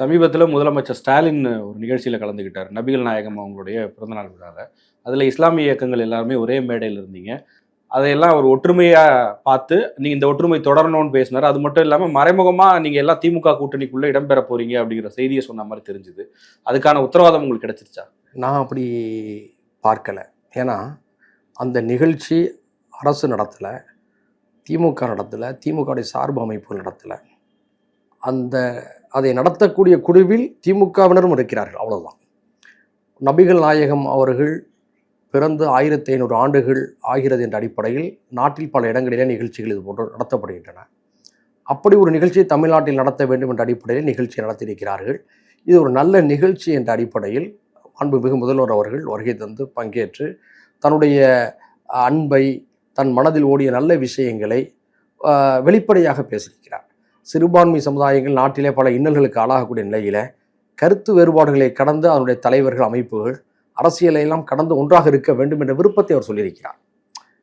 சமீபத்தில் முதலமைச்சர் ஸ்டாலின் ஒரு நிகழ்ச்சியில் கலந்துக்கிட்டார் நபிகள் நாயகம் அவங்களுடைய பிறந்தநாள் விழாவில் அதில் இஸ்லாமிய இயக்கங்கள் எல்லாருமே ஒரே மேடையில் இருந்தீங்க. அதையெல்லாம் ஒரு ஒற்றுமையாக பார்த்து நீங்கள் இந்த ஒற்றுமை தொடரணும்னு பேசினார். அது மட்டும் இல்லாமல் மறைமுகமாக நீங்கள் எல்லாம் திமுக கூட்டணிக்குள்ளே இடம்பெற போகிறீங்க அப்படிங்கிற செய்தியை சொன்ன மாதிரி தெரிஞ்சுது. அதுக்கான உத்தரவாதம் உங்களுக்கு கிடைச்சிருச்சா? நான் அப்படி பார்க்கலை. ஏன்னா அந்த நிகழ்ச்சி அரசு நடத்தலை திமுக நடத்தலை திமுகவுடைய சார்பு அமைப்புகள் நடத்தலை. அந்த அதை நடத்தக்கூடிய குழுவில் திமுகவினரும் இருக்கிறார்கள். அவ்வளவுதான். நபிகள் நாயகம் அவர்கள் பிறந்து ஆயிரத்தி ஐநூறு ஆண்டுகள் ஆகிறது என்ற அடிப்படையில் நாட்டில் பல இடங்களிலே நிகழ்ச்சிகள் இது போன்று நடத்தப்படுகின்றன. அப்படி ஒரு நிகழ்ச்சியை தமிழ்நாட்டில் நடத்த வேண்டும் என்ற அடிப்படையில் நிகழ்ச்சியை நடத்தியிருக்கிறார்கள். இது ஒரு நல்ல நிகழ்ச்சி என்ற அடிப்படையில் அன்புமிகு முதல்வர் அவர்கள் வருகை தந்து பங்கேற்று தன்னுடைய அன்பை தன் மனதில் ஓடிய நல்ல விஷயங்களை வெளிப்படையாக பேசியிருக்கிறார். சிறுபான்மை சமுதாயங்கள் நாட்டிலே பல இன்னல்களுக்கு ஆளாகக்கூடிய நிலையில் கருத்து வேறுபாடுகளை கடந்து அதனுடைய தலைவர்கள் அமைப்புகள் அரசியலையெல்லாம் கடந்து ஒன்றாக இருக்க வேண்டும் என்ற விருப்பத்தை அவர் சொல்லியிருக்கிறார்.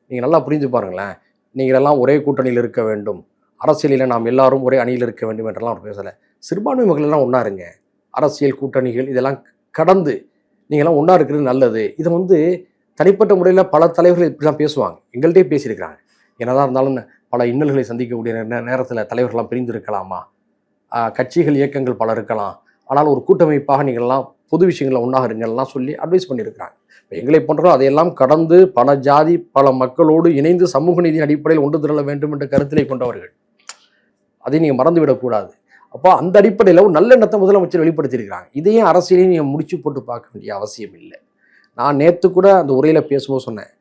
நீங்கள் நல்லா புரிஞ்சு பாருங்களேன். நீங்கள் எல்லாம் ஒரே கூட்டணியில் இருக்க வேண்டும். அரசியலில் நாம் எல்லாரும் ஒரே அணியில் இருக்க வேண்டும் என்றெல்லாம் அவர் பேசலை. சிறுபான்மை மக்கள் எல்லாம் ஒன்றா இருங்க. அரசியல் கூட்டணிகள் இதெல்லாம் கடந்து நீங்கள்லாம் ஒன்றா இருக்கிறது நல்லது. இதை வந்து தனிப்பட்ட முறையில் பல தலைவர்கள் இப்படிலாம் பேசுவாங்க. எங்கள்கிட்டயே பேசியிருக்கிறாங்க. என்னதான் இருந்தாலும் பல இன்னல்களை சந்திக்கக்கூடிய நேரத்தில் தலைவர்கள்லாம் பிரிந்து இருக்கலாமா கட்சிகள் இயக்கங்கள் பல இருக்கலாம். ஆனால் ஒரு கூட்டமைப்பாக நீங்கள்லாம் பொது விஷயங்களை ஒன்றாக இருங்கள்லாம் சொல்லி அட்வைஸ் பண்ணியிருக்கிறாங்க. இப்போ எங்களை போன்றோம் அதையெல்லாம் கடந்து பல ஜாதி பல மக்களோடு இணைந்து சமூக நீதி அடிப்படையில் ஒன்று திரள வேண்டும் என்ற கருத்திலே கொண்டவர்கள். அதை நீங்கள் மறந்துவிடக்கூடாது அப்போ அந்த அடிப்படையில் ஒரு நல்லெண்ணத்தை முதலமைச்சர் வெளிப்படுத்தியிருக்கிறாங்க. இதையும் அரசியலையும் நீங்கள் முடிச்சு போட்டு பார்க்க வேண்டிய அவசியம் இல்லை. நான் நேற்று கூட அந்த உரையில் பேசும்போது சொன்னேன்.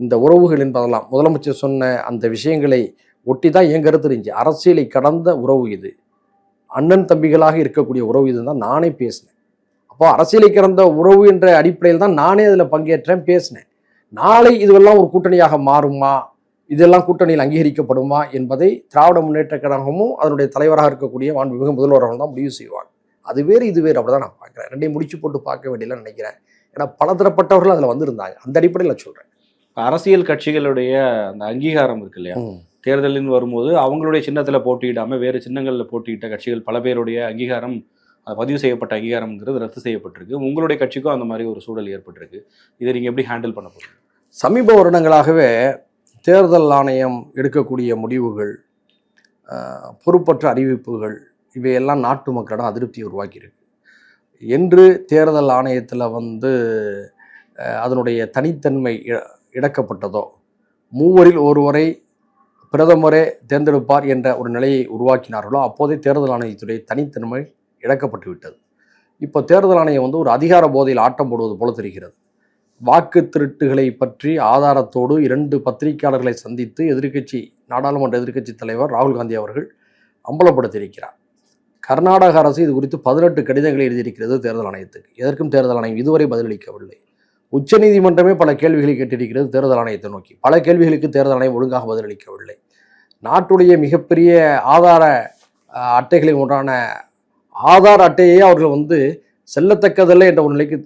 இந்த உறவுகள் என்பதெல்லாம் முதலமைச்சர் சொன்ன அந்த விஷயங்களை ஒட்டி தான் என் கருத்து இருந்துச்சு. அரசியலை கடந்த உறவு இது. அண்ணன் தம்பிகளாக இருக்கக்கூடிய உறவு இதுன்னு தான் நானே பேசினேன். அப்போ அரசியலை கடந்த உறவு என்ற அடிப்படையில் தான் நானே அதில் பங்கேற்றேன் பேசினேன். நாளை இதுவெல்லாம் ஒரு கூட்டணியாக மாறுமா? இதெல்லாம் கூட்டணியில் அங்கீகரிக்கப்படுமா? என்பதை திராவிட முன்னேற்ற கழகமும் அதனுடைய தலைவராக இருக்கக்கூடிய மாண்புமிகு முதல்வர்கள் தான் முடிவு செய்வாங்க. அது வேறு இது வேறு அப்படிதான் நான் பார்க்குறேன். ரெண்டையும் முடிச்சு போட்டு பார்க்க வேண்டியல நினைக்கிறேன். ஏன்னா பலதரப்பட்டவர்கள் அதில் வந்திருந்தாங்க. அந்த அடிப்படையில் சொல்கிறேன் அரசியல் கட்சிகளுடைய அந்த அங்கீகாரம் இருக்கு இல்லையா? தேர்தலின் வரும்போது அவங்களுடைய சின்னத்தில் போட்டியிடாமல் வேறு சின்னங்களில் போட்டியிட்ட கட்சிகள் பல பேருடைய அங்கீகாரம் அது பதிவு செய்யப்பட்ட அங்கீகாரம்ங்கிறது ரத்து செய்யப்பட்டிருக்கு. உங்களுடைய கட்சிக்கும் அந்த மாதிரி ஒரு சூழல் ஏற்பட்டிருக்கு. இதை நீங்கள் எப்படி ஹேண்டில் பண்ண போகிறீங்க சமீப வருடங்களாகவே தேர்தல் ஆணையம் எடுக்கக்கூடிய முடிவுகள் பொறுப்பற்ற அறிவிப்புகள் இவையெல்லாம் நாட்டு மக்களிடம் அதிருப்தியை உருவாக்கியிருக்கு. என்று தேர்தல் ஆணையத்தில் வந்து அதனுடைய தனித்தன்மை இழக்கப்பட்டதோ மூவரில் ஒருவரை பிரதமரே தேர்ந்தெடுப்பார் என்ற ஒரு நிலையை உருவாக்கினார்களோ அப்போதே தேர்தல் ஆணையத்துடைய தனித்தன்மை இழக்கப்பட்டு விட்டது. இப்போ தேர்தல் ஆணையம் வந்து ஒரு அதிகார போதையில் ஆட்டம் போடுவது போல தெரிகிறது. வாக்கு திருட்டுகளை பற்றி ஆதாரத்தோடு இரண்டு பத்திரிகையாளர்களை சந்தித்து எதிர்க்கட்சி நாடாளுமன்ற எதிர்க்கட்சி தலைவர் ராகுல் காந்தி அவர்கள் அம்பலப்படுத்தியிருக்கிறார். கர்நாடக அரசு இது குறித்து பதினெட்டு கடிதங்களை எழுதியிருக்கிறது தேர்தல் ஆணையத்துக்கு. எதற்கும் தேர்தல் ஆணையம் இதுவரை பதிலளிக்கவில்லை. உச்சநீதிமன்றமே பல கேள்விகளை கேட்டிருக்கிறது தேர்தல் ஆணையத்தை நோக்கி. பல கேள்விகளுக்கு தேர்தல் ஆணையம் ஒழுங்காக பதிலளிக்கவில்லை. நாட்டுடைய மிகப்பெரிய ஆதார அட்டைகளின் ஒன்றான ஆதார் அட்டையே அவர்கள் வந்து செல்லத்தக்கதல்ல என்ற ஒரு நிலைக்கு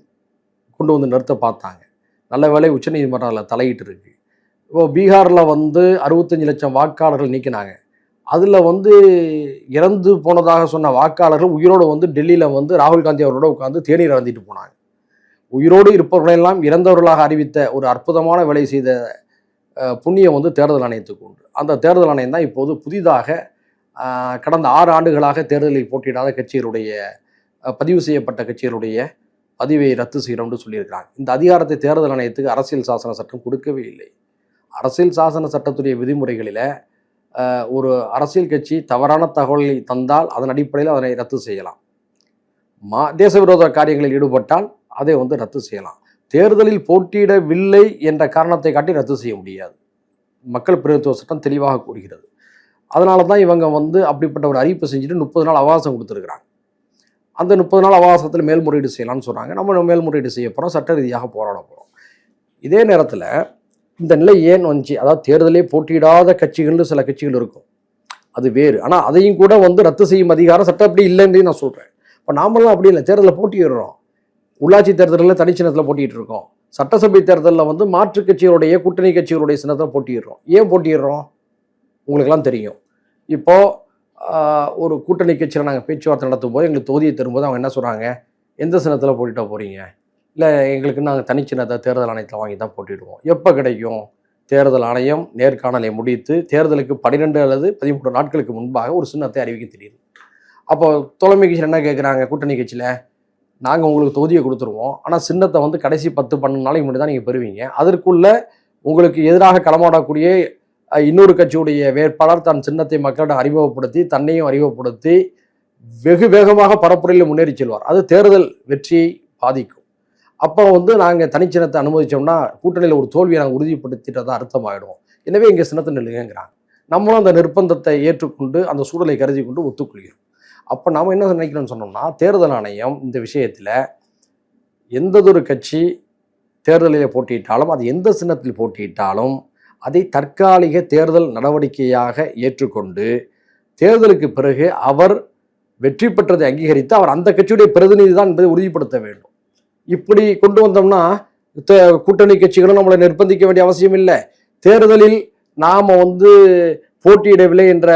கொண்டு வந்து நிறுத்த பார்த்தாங்க. நல்ல வேலை உச்சநீதிமன்றம் அதில் தலையிட்டு இருக்கு. இப்போ பீகாரில் வந்து அறுபத்தஞ்சு லட்சம் வாக்காளர்கள் நீக்கினாங்க. அதில் வந்து இறந்து போனதாக சொன்ன வாக்காளர்கள் உயிரோடு வந்து டெல்லியில் வந்து ராகுல் காந்தி அவரோட உட்காந்து தேநீர் அறந்திட்டு போனாங்க. உயிரோடு இருப்பவர்களெல்லாம் இறந்தவர்களாக அறிவித்த ஒரு அற்புதமான வேலை செய்த புண்ணியம் வந்து தேர்தல் ஆணையத்துக்கு உண்டு. அந்த தேர்தல் ஆணையம் தான் இப்போது புதிதாக கடந்த ஆறு ஆண்டுகளாக தேர்தலில் போட்டியிடாத கட்சிகளுடைய பதிவு செய்யப்பட்ட கட்சிகளுடைய பதிவை ரத்து செய்கிறோம்னு சொல்லியிருக்கிறாங்க. இந்த அதிகாரத்தை தேர்தல் ஆணையத்துக்கு அரசியல் சாசன சட்டம் கொடுக்கவே இல்லை. அரசியல் சாசன சட்டத்துடைய விதிமுறைகளில் ஒரு அரசியல் கட்சி தவறான தகவலை தந்தால் அதன் அடிப்படையில் அதனை ரத்து செய்யலாம். மா தேச விரோத காரியங்களில் ஈடுபட்டால் அதை வந்து ரத்து செய்யலாம். தேர்தலில் போட்டியிடவில்லை என்ற காரணத்தை காட்டி ரத்து செய்ய முடியாது. மக்கள் பிரதிநிதித்துவ சட்டம் தெளிவாக கூறுகிறது. அதனால தான் இவங்க வந்து அப்படிப்பட்ட ஒரு அறிவிப்பு செஞ்சுட்டு முப்பது நாள் அவகாசம் கொடுத்துருக்குறாங்க. அந்த முப்பது நாள் அவகாசத்தில் மேல்முறையீடு செய்யலாம்னு சொல்கிறாங்க நம்ம மேல்முறையீடு செய்ய போகிறோம் சட்ட ரீதியாக போராட போகிறோம் இதே நேரத்தில் இந்த நிலை ஏன் வந்துச்சு? அதாவது தேர்தலே போட்டியிடாத கட்சிகள்னு சில கட்சிகள் இருக்கும். அது வேறு. ஆனால் அதையும் கூட வந்து ரத்து செய்யும் அதிகாரம் சட்டப்படி இல்லைன்னு நான் சொல்கிறேன் இப்போ நாமெல்லாம் அப்படி இல்லை. தேர்தலில் போட்டியிடுறோம். உள்ளாட்சி தேர்தலில் தனி சின்னத்தில் போட்டிட்டு இருக்கோம். சட்டசபை தேர்தலில் வந்து மாற்றுக் கட்சிகளுடைய கூட்டணி கட்சிகளுடைய சின்னத்தில் போட்டிடுறோம் ஏன் போட்டிடுறோம் உங்களுக்கெல்லாம் தெரியும். இப்போது ஒரு கூட்டணி கட்சியில் நாங்கள் பேச்சுவார்த்தை நடத்தும் போது எங்களுக்கு தொகுதியை தரும்போது அவங்க என்ன சொல்கிறாங்க எந்த சின்னத்தில் போட்டிட்ட போகிறீங்க இல்லை எங்களுக்கு நாங்கள் தனிச்சின்னத்தை தேர்தல் ஆணையத்தில் வாங்கி தான் போட்டிடுவோம். எப்போ கிடைக்கும்? தேர்தல் ஆணையம் நேர்காணலை முடித்து தேர்தலுக்கு பன்னிரெண்டு அல்லது பதிமூன்று நாட்களுக்கு முன்பாக ஒரு சின்னத்தை அறிவிக்க தெரியுது. அப்போ தோழமை கட்சியில் என்ன கேட்குறாங்க கூட்டணி கட்சியில்? நாங்கள் உங்களுக்கு தொகுதியை கொடுத்துருவோம். ஆனால் சின்னத்தை வந்து கடைசி பத்து பன்னெண்டு நாளைக்கு முன்னாடி தான் நீங்கள் பெறுவீங்க. அதற்குள்ள உங்களுக்கு எதிராக களமாடக்கூடிய இன்னொரு கட்சியுடைய வேட்பாளர் தன் சின்னத்தை மக்களிடம் அறிமுகப்படுத்தி தன்னையும் அறிமுகப்படுத்தி வெகு வேகமாக பரப்புரையில் முன்னேறி செல்வார். அது தேர்தல் வெற்றியை பாதிக்கும். அப்போ வந்து நாங்கள் தனிச்சின்னத்தை அனுமதிச்சோம்னா கூட்டணியில் ஒரு தோல்வியை நாங்கள் உறுதிப்படுத்திட்டதா அர்த்தமாயிடும். எனவே இங்கே சின்னத்தை நில்லுங்கிறாங்க நம்மளும் அந்த நிர்பந்தத்தை ஏற்றுக்கொண்டு அந்த சூழலை கருதி கொண்டு ஒத்துக்கொள்கிறோம். அப்போ நாம் என்ன நினைக்கிறோம்னு சொன்னோம்னா தேர்தல் ஆணையம் இந்த விஷயத்தில் எந்ததொரு கட்சி தேர்தலில் போட்டியிட்டாலும் அது எந்த சின்னத்தில் போட்டியிட்டாலும் அதை தற்காலிக தேர்தல் நடவடிக்கையாக ஏற்றுக்கொண்டு தேர்தலுக்கு பிறகு அவர் வெற்றி பெற்றதை அங்கீகரித்து அவர் அந்த கட்சியுடைய பிரதிநிதி தான் என்பதை உறுதிப்படுத்த வேண்டும். இப்படி கொண்டு வந்தோம்னா கூட்டணி கட்சிகளும் நம்மளை நிர்பந்திக்க வேண்டிய அவசியம் இல்லை. தேர்தலில் நாம் வந்து போட்டியிடவில்லை என்ற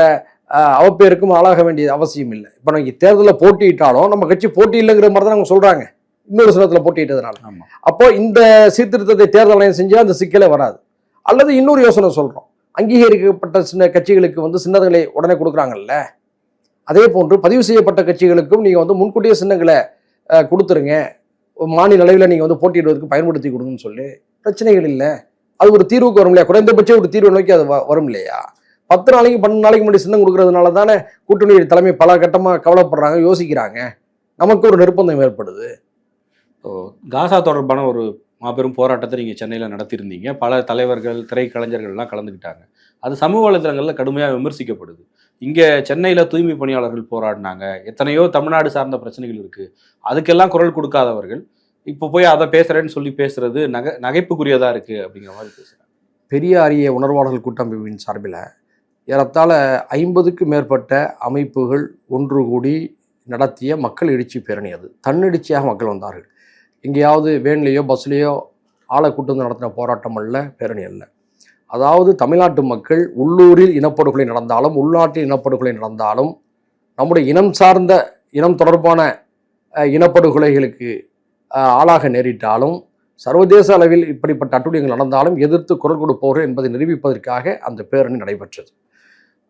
அவப்பேருக்கும் ஆளாக வேண்டிய அவசியம் இல்லை. இப்போ நம்ம தேர்தலில் போட்டியிட்டாலும் நம்ம கட்சி போட்டி இல்லைங்கிற மாதிரி தான் அவங்க சொல்கிறாங்க இன்னொரு சின்னத்தில் போட்டியிட்டதுனால. அப்போ இந்த சீர்திருத்தத்தை தேர்தல் ஆணையம் செஞ்சால் அந்த சிக்கலே வராது. அல்லது இன்னொரு யோசனை சொல்கிறோம் அங்கீகரிக்கப்பட்ட சின்ன கட்சிகளுக்கு வந்து சின்னங்களை உடனே கொடுக்குறாங்கல்ல. அதே போன்று பதிவு செய்யப்பட்ட கட்சிகளுக்கும் நீங்கள் வந்து முன்கூட்டியே சின்னங்களை கொடுத்துருங்க. மாநில அளவில் நீங்கள் வந்து போட்டியிடுவதற்கு பயன்படுத்தி கொடுங்கன்னு சொல்லி பிரச்சனைகள் இல்லை. அது ஒரு தீர்வுக்கு வரும் இல்லையா? குறைந்தபட்சம் ஒரு தீர்வு நோக்கி அது வரும் இல்லையா? பத்து நாளைக்கு பன்னெண்டு நாளைக்கு முன்னாடி சின்னம் கொடுக்கறதுனால தானே கூட்டணி தலைமை பல கட்டமாக கவலைப்படுறாங்க யோசிக்கிறாங்க. நமக்கு ஒரு நிர்பந்தம் ஏற்படுது. ஸோ காசா தொடர்பான ஒரு மாபெரும் போராட்டத்தை நீங்கள் சென்னையில் நடத்தியிருந்தீங்க. பல தலைவர்கள் திரைக்கலைஞர்கள்லாம் கலந்துக்கிட்டாங்க. அது சமூக வலைதளங்களில் கடுமையாக விமர்சிக்கப்படுது. இங்கே சென்னையில் தூய்மை பணியாளர்கள் போராடினாங்க. எத்தனையோ தமிழ்நாடு சார்ந்த பிரச்சனைகள் இருக்குது அதுக்கெல்லாம் குரல் கொடுக்காதவர்கள் இப்போ போய் அதை பேசுகிறேன்னு சொல்லி பேசுறது நகை நகைப்புக்குரியதாக இருக்குது அப்படிங்கிற மாதிரி பேசுகிறாங்க பெரியாரிய உணர்வாளர்கள் கூட்டமைப்பின் சார்பில் ஏறத்தாழ ஐம்பதுக்கு மேற்பட்ட அமைப்புகள் ஒன்று கூடி நடத்திய மக்கள் எழுச்சி பேரணி அது. தன்னெழுச்சியாக மக்கள் வந்தார்கள். எங்கேயாவது வேன்லேயோ பஸ்லேயோ ஆளை கூட்டு வந்து நடத்தின போராட்டம் அல்ல பேரணி அல்ல. அதாவது தமிழ்நாட்டு மக்கள் உள்ளூரில் இனப்படுகொலை நடந்தாலும் உள்நாட்டில் இனப்படுகொலை நடந்தாலும் நம்முடைய இனம் சார்ந்த இனம் தொடர்பான இனப்படுகொலைகளுக்கு ஆளாக நேரிட்டாலும் சர்வதேச அளவில் இப்படிப்பட்ட அட்டுழியங்கள் நடந்தாலும் எதிர்த்து குரல் கொடுப்பவர்கள் என்பதை நிரூபிப்பதற்காக அந்த பேரணி நடைபெற்றது.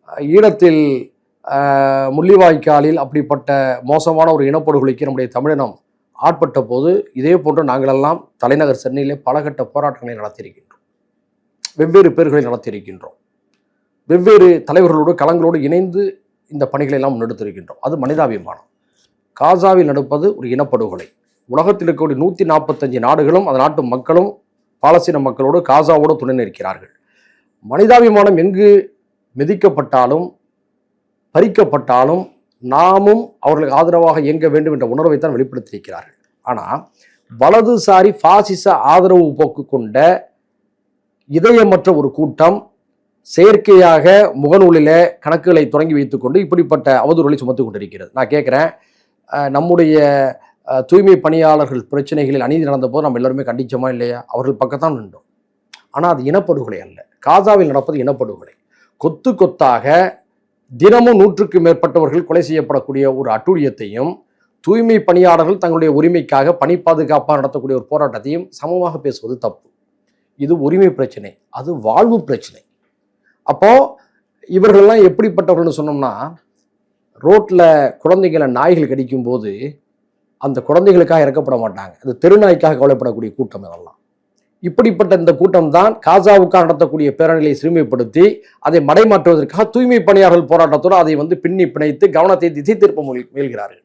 ஈழத்தில் முள்ளிவாய்க்காலில் அப்படிப்பட்ட மோசமான ஒரு இனப்படுகொலைக்கு நம்முடைய தமிழினம் ஆட்பட்ட போது இதே போன்று நாங்களெல்லாம் தலைநகர் சென்னையிலே பலகட்ட போராட்டங்களை நடத்தியிருக்கின்றோம். வெவ்வேறு பேர்களை நடத்தியிருக்கின்றோம். வெவ்வேறு தலைவர்களோடு களங்களோடு இணைந்து இந்த பணிகளை எல்லாம் முன்னெடுத்திருக்கின்றோம். அது மனிதாபிமானம். காசாவில் நடப்பது ஒரு இனப்படுகொலை. உலகத்தில் இருக்கக்கூடிய நூற்றி நாற்பத்தஞ்சு நாடுகளும் அந்த நாட்டு மக்களும் பாலஸ்தீன மக்களோடு காசாவோடு துணை நிற்கிறார்கள். மனிதாபிமானம் எங்கு மிதிக்கப்பட்டாலும் பறிக்கப்பட்டாலும் நாமும் அவர்களுக்கு ஆதரவாக இயங்க வேண்டும் என்ற உணர்வைத்தான் வெளிப்படுத்தியிருக்கிறார்கள். ஆனால் வலதுசாரி பாசிச ஆதரவு போக்கு கொண்ட இதயமற்ற ஒரு கூட்டம் செயற்கையாக முகநூலில் கணக்குகளை தொடங்கி வைத்துக்கொண்டு இப்படிப்பட்ட அவதூறுகளை சுமத்து கொண்டிருக்கிறது. நான் கேட்குறேன் நம்முடைய தூய்மை பணியாளர்கள் பிரச்சனைகளில் அநீதி நடந்தபோது நம்ம எல்லாருமே கண்டிச்சோமா இல்லையா? அவர்கள் பக்கத்தான் நின்றோம். ஆனால் அது இனப்படுகொலை அல்ல. காசாவில் நடப்பது இனப்படுகொலை. கொத்து கொத்தாக தினமும் நூற்றுக்கு மேற்பட்டவர்கள் கொலை செய்யப்படக்கூடிய ஒரு அட்டூழியத்தையும் தூய்மை பணியாளர்கள் தங்களுடைய உரிமைக்காக பணி பாதுகாப்பாக நடத்தக்கூடிய ஒரு போராட்டத்தையும் சமமாக பேசுவது தப்பு. இது உரிமை பிரச்சனை அது வாழ்வு பிரச்சனை. அப்போது இவர்கள்லாம் எப்படிப்பட்டவர்கள்னு சொன்னோம்னா ரோட்டில் குழந்தைகளை நாய்கள் கடிக்கும் போது அந்த குழந்தைகளுக்காக இறக்கப்பட மாட்டாங்க. அது தெருநாய்க்காக கவலைப்படக்கூடிய கூட்டம் இதெல்லாம். இப்படிப்பட்ட இந்த கூட்டம் தான் காசாவுக்காக நடத்தக்கூடிய பேரணிகளை சிறுமைப்படுத்தி அதை மடைமாற்றுவதற்காக தூய்மை பணியாளர்கள் போராட்டத்தோடு அதை வந்து பின்னி பிணைத்து கவனத்தை திசை திருப்ப முயல்கிறார்கள்.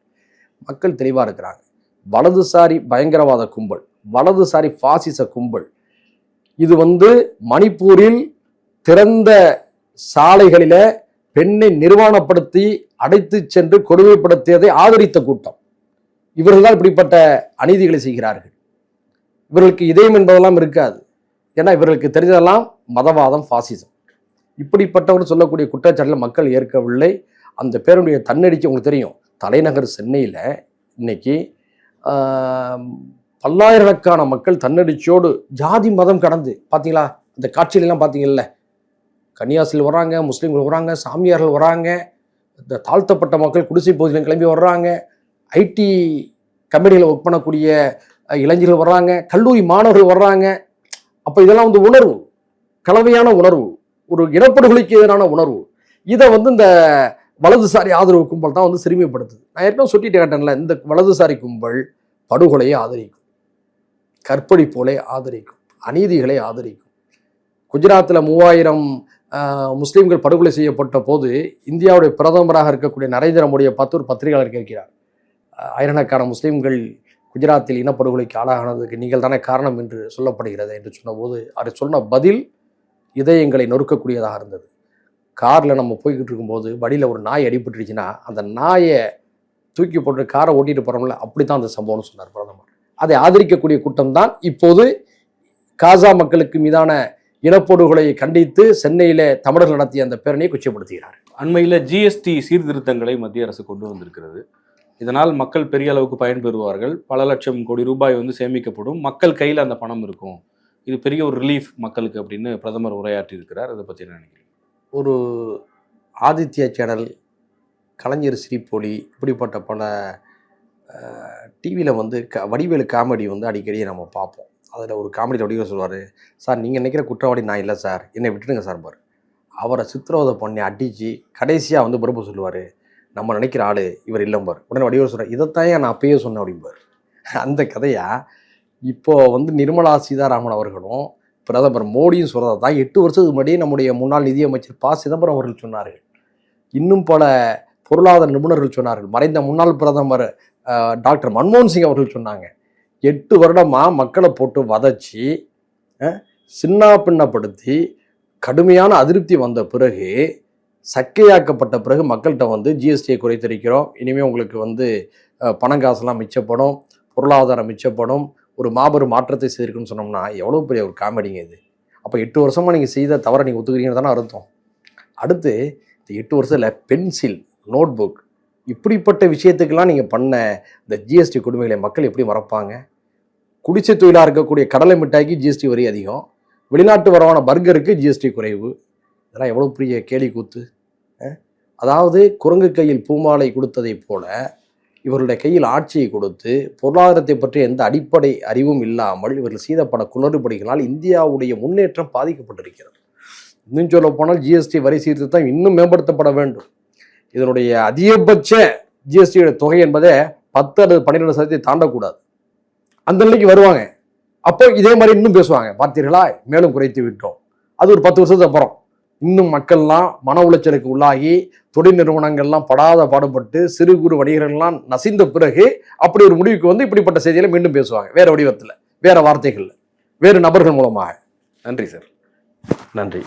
மக்கள் தெளிவாக இருக்கிறாங்க. வலதுசாரி பயங்கரவாத கும்பல் வலதுசாரி பாசிச கும்பல். இது வந்து மணிப்பூரில் திறந்த சாலைகளில் பெண்ணை நிர்வாணப்படுத்தி அடைத்து சென்று கொடுமைப்படுத்தியதை ஆதரித்த கூட்டம். இவர்கள்தான் இப்படிப்பட்ட அநீதிகளை செய்கிறார்கள். இவர்களுக்கு இதயம் என்பதெல்லாம் இருக்காது. ஏன்னா இவர்களுக்கு தெரிஞ்சதெல்லாம் மதவாதம் ஃபாசிசம் இப்படிப்பட்டவர் சொல்லக்கூடிய குற்றச்சாட்டில் மக்கள் ஏற்கவில்லை. அந்த பேருடைய தன்னடிக்கு உங்களுக்கு தெரியும். தலைநகர் சென்னையில் இன்னைக்கு பல்லாயிரக்கணக்கான மக்கள் தன்னடிச்சோடு ஜாதி மதம் கடந்து பார்த்தீங்களா அந்த காட்சியிலலாம் பார்த்தீங்கல்ல கன்னியாசில் வராங்க முஸ்லீம்கள் வராங்க சாமியார்கள் வராங்க இந்த தாழ்த்தப்பட்ட மக்கள் குடிசை பகுதியில் கிளம்பி வர்றாங்க. ஐடி கம்பெனியில் ஒர்க் பண்ணக்கூடிய இளைஞர்கள் வர்றாங்க கல்லூரி மாணவர்கள் வர்றாங்க. அப்போ இதெல்லாம் வந்து உணர்வு கலவையான உணர்வு ஒரு இனப்படுகொலைக்கு எதிரான உணர்வு. இதை வந்து இந்த வலதுசாரி ஆதரவு கும்பல் தான் வந்து சிறுமிப்படுத்துது. நான் ஏற்கனவே சுட்டிட்டு கேட்டேன்ல இந்த வலதுசாரி கும்பல் படுகொலையை ஆதரிக்கும். கற்பழிப்போலை ஆதரிக்கும். அநீதிகளை ஆதரிக்கும். குஜராத்தில் மூவாயிரம் முஸ்லீம்கள் படுகொலை செய்யப்பட்ட போது இந்தியாவுடைய பிரதமராக இருக்கக்கூடிய நரேந்திர மோடியை பார்த்து ஒரு பத்திரிகையாளர் கேட்கிறார். ஆயிரக்கணக்கான முஸ்லீம்கள் குஜராத்தில் இனப்படுகொலைக்கு ஆளானதுக்கு நீங்கள் தானே காரணம் என்று சொல்லப்படுகிறது என்று சொன்னபோது அவர் சொன்ன பதில் இதயங்களை நொறுக்கக்கூடியதாக இருந்தது. காரில் நம்ம போய்கிட்டு இருக்கும்போது வழியில் ஒரு நாய் அடிபட்டுருச்சுன்னா அந்த நாயை தூக்கி போட்டு காரை ஓட்டிட்டு போகிறோம்ல அப்படி தான் அந்த சம்பவம்னு சொன்னார் பிரதமர். அதை ஆதரிக்கக்கூடிய கூட்டம் தான் இப்போது காசா மக்களுக்கு மீதான இனப்படுகொலையை கண்டித்து சென்னையில் தமிழர்கள் நடத்திய அந்த பேரணியை குச்சப்படுத்துகிறார் அண்மையில் ஜிஎஸ்டி சீர்திருத்தங்களை மத்திய அரசு கொண்டு வந்திருக்கிறது. இதனால் மக்கள் பெரிய அளவுக்கு பயன்பெறுவார்கள் பல லட்சம் கோடி ரூபாய் வந்து சேமிக்கப்படும். மக்கள் கையில் அந்த பணம் இருக்கும். இது பெரிய ஒரு ரிலீஃப் மக்களுக்கு அப்படின்னு பிரதமர் உரையாற்றி இருக்கிறார் அதை பற்றி நான் நினைக்கிறேன் ஒரு ஆதித்யா சேனல் கலைஞர் சிரிப்பொலி இப்படிப்பட்ட பல டிவியில் வந்து க வடிவேலு காமெடி வந்து அடிக்கடி நம்ம பார்ப்போம். அதில் ஒரு காமெடி வடிவேல் சொல்லுவார் சார் நீங்கள் நினைக்கிற குற்றவாளி நான் இல்லை சார். என்னை விட்டுடுங்க சார் பாரு. அவரை சித்திரவதை பண்ணி அடித்து கடைசியாக வந்து பிரபு சொல்லுவார் நம்ம நினைக்கிற ஆள் இவர் இல்லைம்பார் உடனே வடிவர் சொல்கிறார் இதைத்தான் நான் அப்பயே சொன்னேன் அப்படிம்பார் அந்த கதையா இப்போ வந்து நிர்மலா சீதாராமன் அவர்களும் பிரதமர் மோடியும் சொல்கிறத தான் எட்டு வருஷத்துக்கு முன்னாடி நம்முடைய முன்னாள் நிதியமைச்சர் ப. சிதம்பரம் அவர்கள் சொன்னார்கள். இன்னும் பல பொருளாதார நிபுணர்கள் சொன்னார்கள். மறைந்த முன்னாள் பிரதமர் டாக்டர் மன்மோகன் சிங் அவர்கள் சொன்னாங்க. எட்டு வருடமாக மக்களை போட்டு வதச்சி சின்ன பின்னப்படுத்தி கடுமையான அதிருப்தி வந்த பிறகு சக்கையாக்கப்பட்ட பிறகு மக்கள்கிட்ட வந்து ஜிஎஸ்டியை குறைத்திருக்கிறோம். இனிமேல் உங்களுக்கு வந்து பணம் காசுலாம் மிச்சப்படும் பொருளாதாரம் மிச்சப்படும் ஒரு மாபெரும் மாற்றத்தை செய்திருக்குன்னு சொன்னோம்னா எவ்வளோ பெரிய ஒரு காமெடிங்க இது. அப்போ எட்டு வருஷமாக நீங்கள் செய்த தவறை நீங்கள் ஒத்துக்கிறீங்கன்னு தானே அர்த்தம். அடுத்து இந்த எட்டு வருஷத்தில் பென்சில் நோட் புக் இப்படிப்பட்ட விஷயத்துக்கெல்லாம் நீங்கள் பண்ண இந்த ஜிஎஸ்டி கொடுமைகளை மக்கள் எப்படி மறப்பாங்க? குடிசை தொழிலாக இருக்கக்கூடிய கடலை மிட்டாய்க்கு ஜிஎஸ்டி வரி அதிகம். வெளிநாட்டு வரவான பர்கருக்கு ஜிஎஸ்டி குறைவு. இதெல்லாம் எவ்வளோ பெரிய கேலி கூத்து. அதாவது குரங்கு கையில் பூமாலை கொடுத்ததைப் போல இவர்களுடைய கையில் ஆட்சியை கொடுத்து பொருளாதாரத்தை பற்றி எந்த அடிப்படை அறிவும் இல்லாமல் இவர்கள் செய்தப்பட குளறுபடிகளால் இந்தியாவுடைய முன்னேற்றம் பாதிக்கப்பட்டிருக்கிறது. இன்னும் சொல்ல போனால் ஜிஎஸ்டி வரி சீர்திருத்தம் இன்னும் மேம்படுத்தப்பட வேண்டும். இதனுடைய அதிகபட்ச ஜிஎஸ்டியோட தொகை என்பதே பத்து அல்லது பன்னிரெண்டு சதவீதத்தை தாண்டக்கூடாது. அந்த நிலைக்கு வருவாங்க. அப்போ இதே மாதிரி இன்னும் பேசுவாங்க. பார்த்தீர்களா? மேலும் குறைத்து விட்டோம். அது ஒரு பத்து வருஷத்துக்கு அப்புறம். இன்னும் மக்கள்லாம் மன உளைச்சலுக்கு உள்ளாகி தொழில் நிறுவனங்கள்லாம் படாத பாடுபட்டு சிறு குறு வணிகர்கள்லாம் நசிந்த பிறகு அப்படி ஒரு முடிவுக்கு வந்து இப்படிப்பட்ட செய்திகளை மீண்டும் பேசுவாங்க. வேற வடிவத்தில் வேற வார்த்தைகள்ல வேறு நபர்கள் மூலமாக. நன்றி சார். நன்றி.